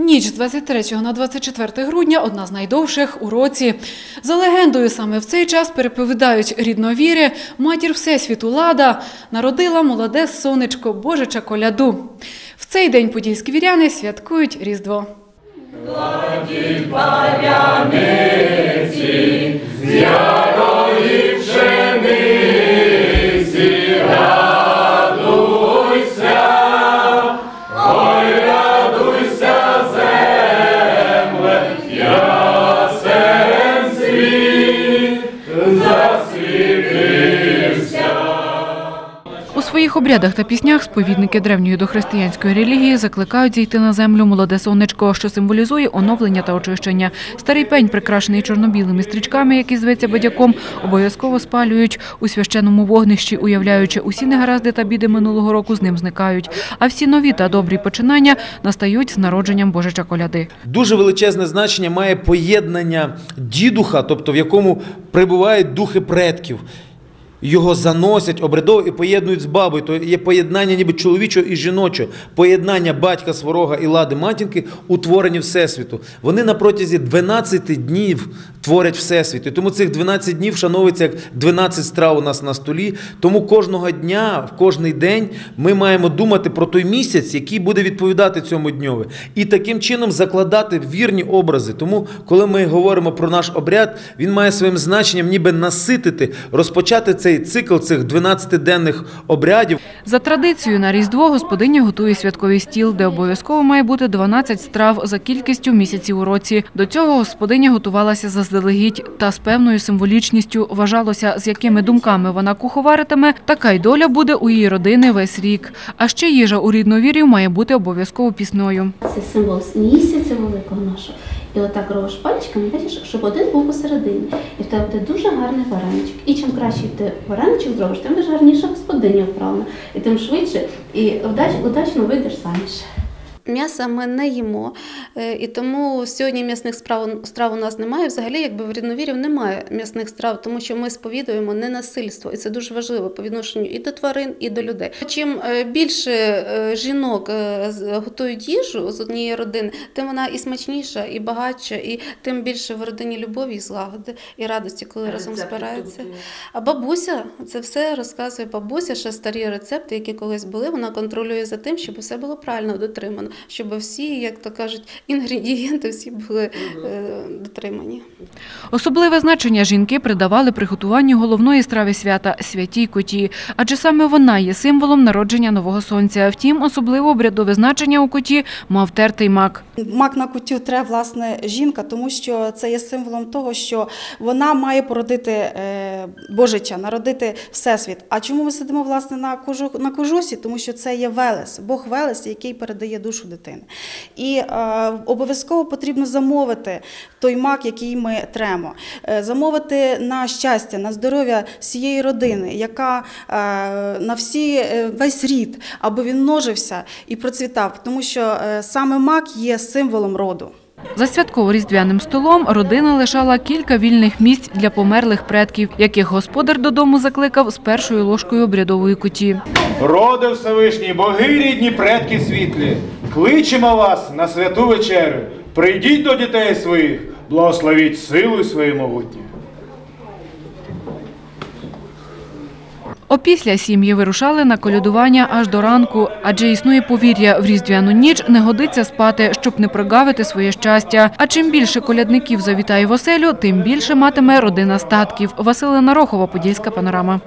Ніч з 23 на 24 грудня одна з найдовших у році. За легендою, саме в цей час переповідають рідновіри, матір Всесвіту Лада народила молоде сонечко Божича коляду. В цей день подільські віряни святкують Різдво. У своїх обрядах та піснях сповідники древньої дохристиянської релігії закликають зійти на землю молоде сонечко, що символізує оновлення та очищення. Старий пень, прикрашений чорно-білими стрічками, який зветься бадяком, обов'язково спалюють у священному вогнищі, уявляючи усі негаразди та біди минулого року з ним зникають. А всі нові та добрі починання настають з народженням Божича коляди. Дуже величезне значення має поєднання дідуха, тобто в якому прибувають духи предків. Його заносять обрядовують і поєднують з бабою. То є поєднання ніби чоловічого і жіночого, поєднання батька сварога і лади матінки утворені Всесвіту. Вони на протязі 12 днів творять Всесвіт. І тому цих 12 днів вшановується як 12 страв у нас на столі. Тому кожного дня, в кожний день ми маємо думати про той місяць, який буде відповідати цьому дньові. І таким чином закладати вірні образи. Тому, коли ми говоримо про наш обряд, він має своїм значенням ніби наситити, розпочати цей цикл цих 12-денних обрядів. За традицією на Різдво господиня готує святковий стіл, де обов'язково має бути 12 страв за кількістю місяців у році. До цього господиня готувалася заздалегідь та з певною символічністю вважалося, з якими думками вона куховаритиме, така й доля буде у її родини весь рік. А ще їжа у рідновірів має бути обов'язково пісною. Це символ місяця великого нашого. І отак робиш пальчиками, бачиш, щоб один був посередині. І в тебе буде дуже гарний вареничок. І чим краще ти вареничок зробиш, тим буде гарніша господиня вправлена. І тим швидше і вдач, удачно вийдеш заміж. М'яса ми не їмо, е, і тому сьогодні м'ясних страв, страв у нас немає. Взагалі, якби в рідновірів немає м'ясних страв, тому що ми сповідуємо ненасильство, і це дуже важливо по відношенню і до тварин, і до людей. Чим е, більше е, жінок готують їжу з однієї родини, тим вона і смачніша, і багатша, і тим більше в родині любові, і злагоди, і радості, коли разом збираються. А бабуся це все розказує бабуся, ще старі рецепти, які колись були. Вона контролює за тим, щоб все було правильно дотримано, щоб всі, як то кажуть, інгредієнти всі були е, дотримані. Особливе значення жінки придавали приготуванню головної страви свята святій коті, адже саме вона є символом народження нового сонця. Втім, особливо обрядове значення у коті мав тертий мак. Мак на кутю тре власне жінка, тому що це є символом того, що вона має породити е, Божича, народити всесвіт. А чому ми сидимо власне на кожу на кожусі? Тому що це є Велес, Бог Велес, який передає душу дитини. І е, обов'язково потрібно замовити той мак, який ми тремо, Е, замовити на щастя, на здоров'я всієї родини, яка е, на всі е, весь рід, аби він множився і процвітав, тому що е, саме мак є символом роду. За святково-різдвяним столом родина лишала кілька вільних місць для померлих предків, яких господар додому закликав з першою ложкою обрядової куті. Роди Всевишній, боги рідні, предки світлі, кличемо вас на святу вечерю. Прийдіть до дітей своїх, благословіть силою свої могутні. Опісля сім'ї вирушали на колядування аж до ранку, адже існує повір'я в різдвяну ніч не годиться спати, щоб не прогавити своє щастя. А чим більше колядників завітає в оселю, тим більше матиме родина статків. Василина Рохова, Подільська панорама.